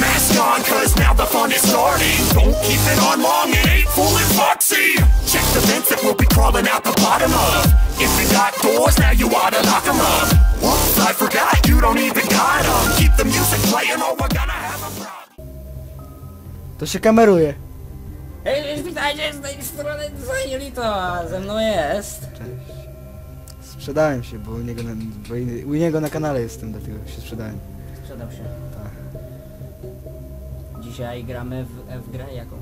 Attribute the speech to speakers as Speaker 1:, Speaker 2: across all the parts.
Speaker 1: mask on, cause now the fun is starting. Don't keep it on long, it ain't full and foxy. Check the vents that we'll be crawling out the bottom of. If you got doors, now you oughta lock 'em up. Whoops, I forgot, you don't even got 'em. Keep the music playing or we're gonna have a problem.
Speaker 2: To się kameruje.
Speaker 3: Hej, witajcie z tej strony Zajolito, a ze mną jest...
Speaker 2: Cześć. Sprzedałem się, bo u niego na, bo u niego na kanale jestem, dlatego się sprzedałem.
Speaker 3: Sprzedał się.
Speaker 2: Tak.
Speaker 3: Dzisiaj gramy w, w grę jaką?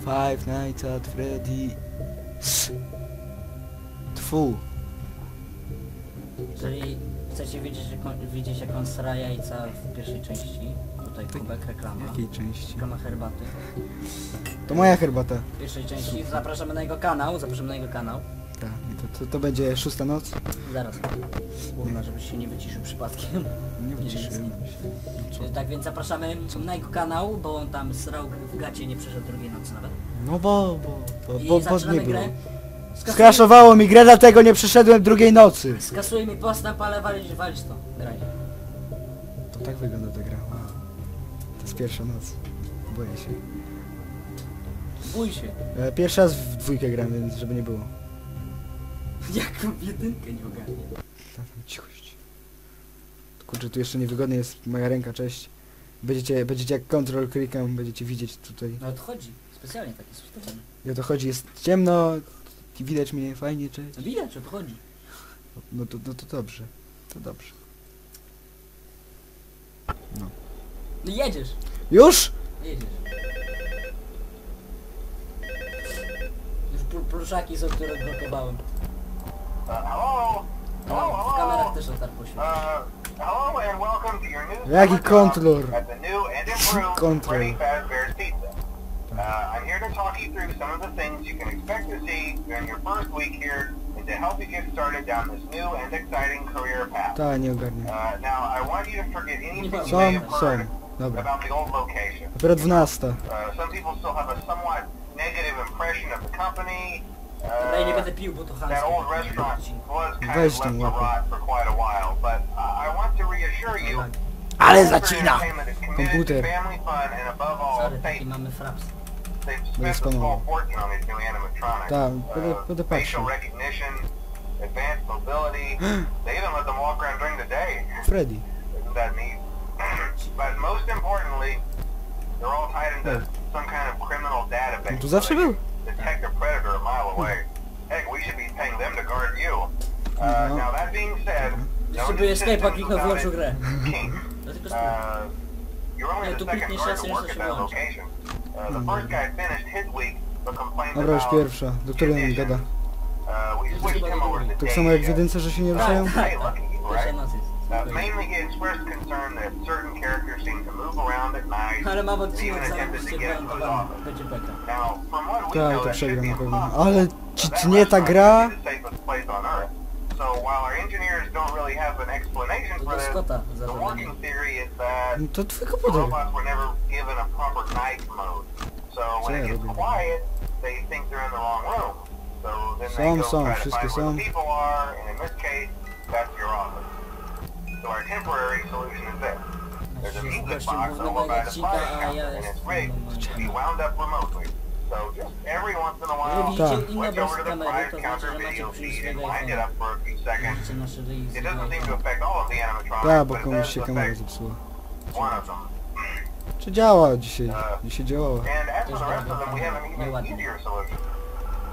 Speaker 2: Five Nights at Freddy. Tfu.
Speaker 3: Jeżeli chcecie wiedzieć, jaką, widzieć jak on sra jajca w pierwszej części, tutaj kubek reklama.
Speaker 2: Jakiej części?
Speaker 3: Reklama herbaty.
Speaker 2: To moja herbata.
Speaker 3: W pierwszej części zapraszamy na jego kanał, zapraszamy na jego kanał.
Speaker 2: To, to, to będzie szósta noc.
Speaker 3: Zaraz. Kurwa, żebyś się nie wyciszył przypadkiem.
Speaker 2: Nie wyciszyłem się. No co?
Speaker 3: Tak więc zapraszamy na jego kanał, bo on tam srał w gacie, nie przeszedł drugiej nocy nawet.
Speaker 2: No bo, bo, bo,
Speaker 3: I
Speaker 2: bo, bo nie było.
Speaker 3: grę.
Speaker 2: Skraszowało mi grę, dlatego nie przyszedłem drugiej nocy.
Speaker 3: skasuj mi postęp, ale walić, walić to. Graj.
Speaker 2: To tak wygląda ta gra. Wow. To jest pierwsza noc. Boję się.
Speaker 3: Bój się.
Speaker 2: E, Pierwszy raz w dwójkę gram, więc żeby nie było.
Speaker 3: Jaką jedynkę nie ogarnie.
Speaker 2: Tak, cichość. Kurczę, tu jeszcze niewygodnie jest moja ręka, cześć. Będziecie, będziecie jak control klikam, będziecie widzieć tutaj.
Speaker 3: No odchodzi. Specjalnie tak jest ustawione.
Speaker 2: I o to chodzi, jest ciemno, widać mnie fajnie, cześć.
Speaker 3: No widać, odchodzi.
Speaker 2: No to, no to dobrze, to dobrze.
Speaker 3: No jedziesz.
Speaker 2: Już?
Speaker 3: Jedziesz. Już pl- pluszaki są, które blokowałem.
Speaker 4: Uh, hello?
Speaker 3: No, w kamerach też.
Speaker 4: Uh, hello and welcome to your new
Speaker 2: Jaki
Speaker 4: summer
Speaker 2: kontrol?
Speaker 4: talk at the new and improved
Speaker 2: Kontrol.
Speaker 4: Freddy Fazbear's Pizza. Uh, I'm here to talk you through some of the things you can expect to see during your first week here and to help you get started down this new and exciting career path.
Speaker 2: Ta, nie ogarnię.
Speaker 4: Uh, now, I want you to forget anything you may
Speaker 2: Są,
Speaker 4: have
Speaker 2: są.
Speaker 4: heard
Speaker 2: Dobra.
Speaker 4: about the old location.
Speaker 2: Dopiero 12.
Speaker 4: Uh, some people still have a somewhat negative impression of the company.
Speaker 3: Dobra, ja nie będę pił, bo to chamskie.
Speaker 2: Weź tą łapę.
Speaker 4: I I you.
Speaker 2: Ale zacina! Komputer.
Speaker 3: Sorry,
Speaker 4: faith.
Speaker 3: mamy fraps.
Speaker 4: New animatronics.
Speaker 2: Tak, będę,
Speaker 4: Uh,
Speaker 2: będę patrzył.
Speaker 4: recognition, advanced mobility. they even let them walk around during the day.
Speaker 2: Freddy.
Speaker 4: Isn't that neat? but most importantly, they're all tied into some kind of criminal database.
Speaker 2: Tu zawsze był.
Speaker 4: Detect a predator a mile away. Heck, we should be paying them to guard you. Uh,
Speaker 2: Mhm.
Speaker 4: now that being said,
Speaker 3: Jeszcze
Speaker 4: no
Speaker 3: wyłączył
Speaker 4: it
Speaker 3: grę. Dlatego
Speaker 4: Uh,
Speaker 3: spróbuj.
Speaker 4: you're only
Speaker 3: Nie,
Speaker 4: the second guard to work at that location. Uh, the
Speaker 2: Mhm.
Speaker 4: first guy finished his week, but complained
Speaker 2: Dobra, już
Speaker 4: about
Speaker 2: pierwsza. Do której on gada?
Speaker 4: Uh, we switched him over to
Speaker 2: Tak samo jak w jedynce, że się nie ruszają?
Speaker 3: Ale mam odcinek zarobiście. Będzie beka.
Speaker 2: Tak, to przegram na pewno. Ale ci
Speaker 4: That
Speaker 2: tnie ta gra?
Speaker 3: To do Scotta zarobienie.
Speaker 2: No to twój komputer. Co ja robię? Są, są, wszystkie są.
Speaker 4: So our temporary solution. There's a
Speaker 3: Jest
Speaker 4: music box over by the fire
Speaker 3: a
Speaker 4: and it's rigged to be wound up remotely. So just every once in a while,
Speaker 2: Tak.
Speaker 4: switch over to the prior
Speaker 3: to znaczy,
Speaker 4: counter
Speaker 3: macie
Speaker 4: video feed and wind it up for a few seconds. It doesn't seem to affect all of the animatronics,
Speaker 2: Tak, bo
Speaker 4: but it
Speaker 2: komuś
Speaker 4: does
Speaker 2: się kamera
Speaker 4: affect
Speaker 2: zepsuła.
Speaker 4: one of them.
Speaker 2: Czy działa dzisiaj? Dzisiaj działała.
Speaker 4: And as for the rest of them, we have an even
Speaker 3: nieładnie.
Speaker 4: easier solution.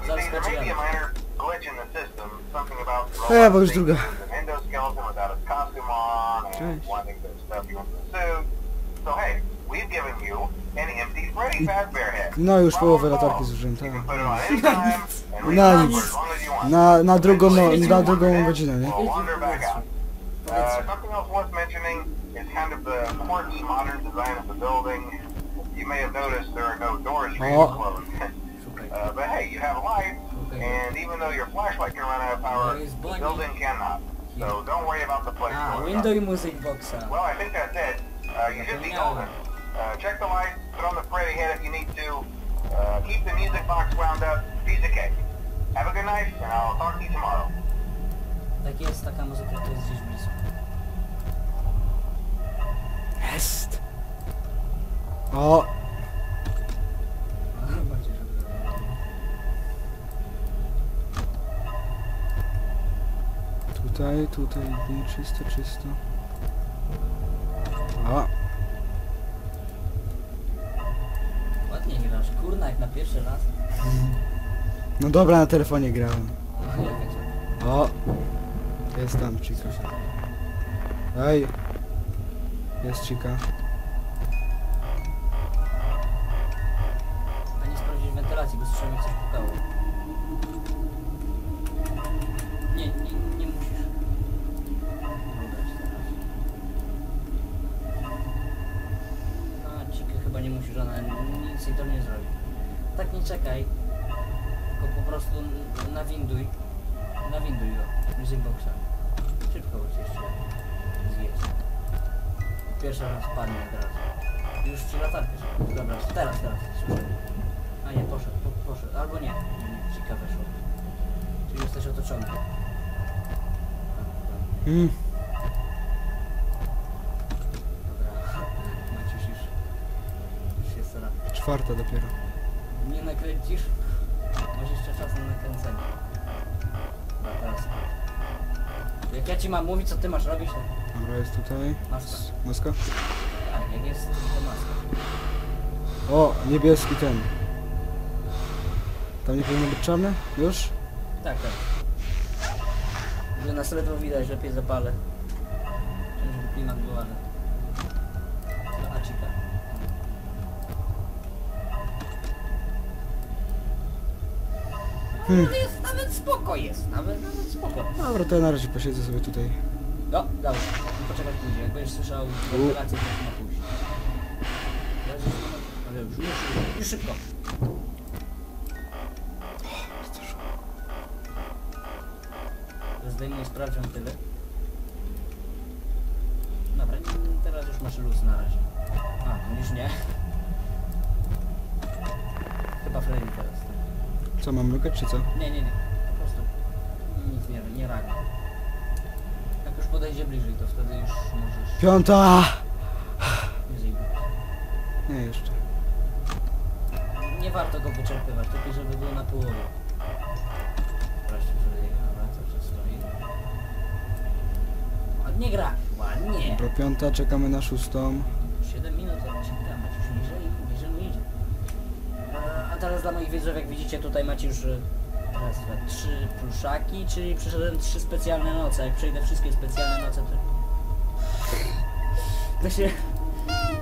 Speaker 4: You
Speaker 3: Zaraz
Speaker 4: see, there may be a
Speaker 3: skoczyłem.
Speaker 4: minor glitch in the system, something about the
Speaker 2: bo
Speaker 4: robot
Speaker 2: już
Speaker 4: being
Speaker 2: druga.
Speaker 4: an endoskeleton without its costume on and
Speaker 2: Cześć.
Speaker 4: wanting to stuff you into the suit. So hey, we've given you an empty Freddy Fazbear head.
Speaker 2: No już
Speaker 4: Problem
Speaker 2: połowę
Speaker 4: solved.
Speaker 2: latarki zużyłem,
Speaker 4: You
Speaker 2: tak.
Speaker 4: can on any time and
Speaker 2: Na nic.
Speaker 4: for as long as you want.
Speaker 2: Na, na drugą, no, na drugą godzinę, nie?
Speaker 4: We'll wander back out. Uh, something else worth mentioning is kind of the quartz modern design of the building. You may have noticed there are no doors for you to
Speaker 2: Oh.
Speaker 4: close.
Speaker 3: Szukaj.
Speaker 4: uh, but hey, you have a light,
Speaker 3: Szukaj.
Speaker 4: and even though your flashlight can run out of power, the building cannot. So don't worry about the place
Speaker 3: A,
Speaker 4: going
Speaker 3: window
Speaker 4: up.
Speaker 3: i music boxa.
Speaker 4: Well, I think that's it. Uh, you should be golden. Uh, check the light, put on the Freddy head if you need to. Uh, keep the music box wound up. Piece of cake. Have a good night, and I'll talk to you tomorrow.
Speaker 3: Tak jest, taka muzyka to jest gdzieś blisko.
Speaker 2: Jest! O! Tutaj, tutaj, nie, czysto, czysto. O!
Speaker 3: Ładnie grasz, kurna, jak na pierwszy raz.
Speaker 2: No dobra, na telefonie grałem.
Speaker 3: No?
Speaker 2: O! Jest tam Chica. Ej! Jest Chica.
Speaker 3: Czekaj. Tylko po prostu nawinduj. Nawinduj go. Music boxa. Szybko już jeszcze zjedź. Pierwszy raz padnie od razu. Już ci latarkę się. Dobra, teraz, teraz. A nie, poszedł, po, poszedł. Albo nie. Ciekawe szło. Czyli jesteś otoczony.
Speaker 2: Mm.
Speaker 3: Dobra. Maciuś już... Już jest rano.
Speaker 2: Czwarta dopiero.
Speaker 3: Nie nakręcisz? Masz jeszcze czas na nakręcenie. Teraz. Jak ja ci mam mówić, co ty masz robić, to...
Speaker 2: Dobra, jest tutaj.
Speaker 3: Maska.
Speaker 2: Maska?
Speaker 3: Tak, jak jest, to maska.
Speaker 2: O! Niebieski ten. Tam nie powinno być czarne? Już?
Speaker 3: Tak, tak. Że nas ledwo widać, lepiej zapalę. Chciałem, żeby klimat był, ale...
Speaker 2: Hmm.
Speaker 3: Jest nawet spoko jest, nawet, nawet spoko.
Speaker 2: Dobra, to ja na razie posiedzę sobie tutaj.
Speaker 3: No, dobra, poczekać później, jak będziesz słyszał rewelację, to na już, ale już, już, już, szybko. Zdejmuję, sprawdzam tyle. Dobra, teraz już masz luz na razie. A, już nie.
Speaker 2: Co, mam mrugać czy co?
Speaker 3: Nie, nie, nie. Po prostu nic nie, nie reaguje. Jak już podejdzie bliżej, to wtedy już możesz
Speaker 2: Piąta!
Speaker 3: nie zjebać.
Speaker 2: Nie, jeszcze.
Speaker 3: Nie warto go wyczerpywać, tylko żeby był na połowie. Proszę, Freddy, dobra, cały czas stoi. Ładnie gra, ładnie.
Speaker 2: Dobra, piąta, czekamy na szóstą.
Speaker 3: Dla moich widzów, jak widzicie, tutaj macie już e, raz, dwa, trzy pluszaki, czyli przyszedłem trzy specjalne noce. Jak przejdę wszystkie specjalne noce, to... To się...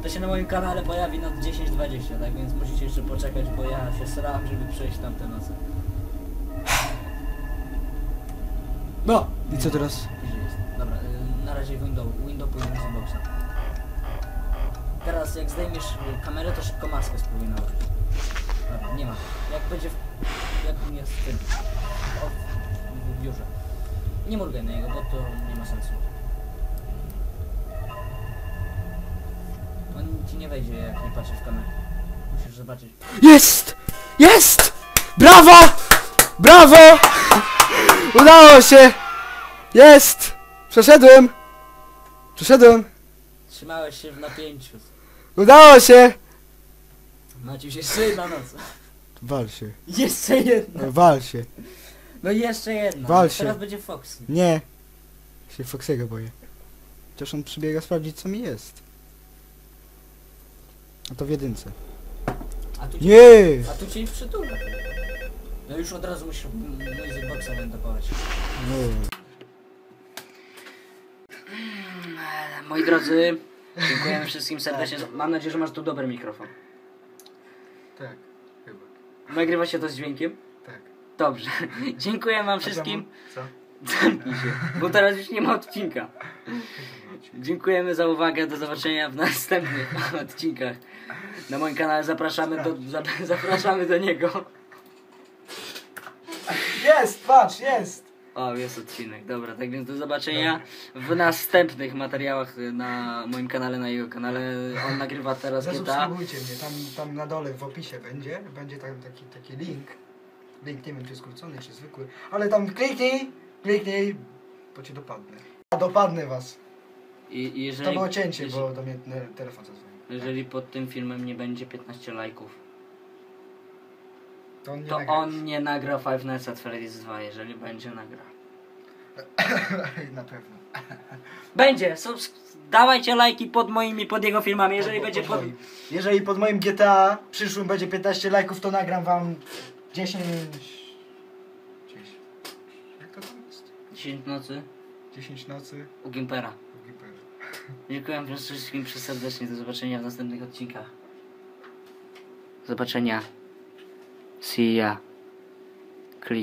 Speaker 3: To się na moim kanale pojawi na 10-20, tak więc musicie jeszcze poczekać, bo ja się sram, żeby przejść tamte noce.
Speaker 2: No! I co teraz?
Speaker 3: Dobra, y, na razie window, window pójdę z boxa. Teraz jak zdejmiesz y, kamerę, to szybko maskę spróbuj nałożyć. Dobra, nie ma. Jak będzie w... jak jest w tym... O, w biurze. Nie mrugaj na niego, bo to nie ma sensu. On ci nie wejdzie, jak nie patrzysz w kamerę. Musisz zobaczyć.
Speaker 2: Jest! Jest! Brawo! Brawo! Udało się! Jest! Przeszedłem! Przeszedłem!
Speaker 3: Trzymałeś się w napięciu.
Speaker 2: Udało się!
Speaker 3: Maciuś, jeszcze jedna noc.
Speaker 2: Wal się.
Speaker 3: Jeszcze jedna.
Speaker 2: Wal się.
Speaker 3: No jeszcze jedna.
Speaker 2: Wal się.
Speaker 3: Teraz będzie Foxy.
Speaker 2: Nie. Się Foxego boję. Chociaż on przybiega sprawdzić co mi jest. A to w jedynce.
Speaker 3: A tu ci,
Speaker 2: Nie!
Speaker 3: a tu cię przytulę. No już od razu musisz music boxa wentować.
Speaker 2: No.
Speaker 3: Moi drodzy, dziękujemy wszystkim serdecznie. Mam nadzieję, że masz tu dobry mikrofon.
Speaker 2: Tak, chyba.
Speaker 3: Nagrywa się to z dźwiękiem?
Speaker 2: Tak.
Speaker 3: Dobrze. Dziękuję wam wszystkim.
Speaker 2: Co?
Speaker 3: Zamknij się, bo teraz już nie ma odcinka. Dziękujemy za uwagę. Do zobaczenia w następnych odcinkach. Na moim kanale zapraszamy do, za, zapraszamy do niego.
Speaker 2: Jest, patrz, jest!
Speaker 3: O, jest odcinek, dobra, tak więc do zobaczenia w następnych materiałach na moim kanale, na jego kanale. On nagrywa teraz GTA.
Speaker 2: Zasubskrybujcie mnie, tam, tam na dole w opisie będzie, będzie tam taki, taki link. Link nie wiem czy skrócony, czy zwykły, ale tam kliknij, kliknij, bo cię dopadnę. A dopadnę was.
Speaker 3: I, jeżeli,
Speaker 2: To było cięcie,
Speaker 3: jeżeli,
Speaker 2: bo do mnie telefon zadzwonił.
Speaker 3: jeżeli pod tym filmem nie będzie 15 lajków,
Speaker 2: To on nie
Speaker 3: to
Speaker 2: nagra.
Speaker 3: on nie nagra Five Nights at Freddy's 2, jeżeli będzie nagra.
Speaker 2: Na pewno.
Speaker 3: Będzie! Subs- dawajcie lajki pod moimi, pod jego filmami, jeżeli będzie pod...
Speaker 2: moim. Jeżeli pod moim GTA przyszłym będzie 15 lajków, to nagram wam 10... 10... Jak to tam jest?
Speaker 3: 10 nocy
Speaker 2: 10 nocy.
Speaker 3: u Gimpera.
Speaker 2: Gimpera.
Speaker 3: Dziękuję wam wszystkim serdecznie. Do zobaczenia w następnych odcinkach. Do zobaczenia. See ya. Klik.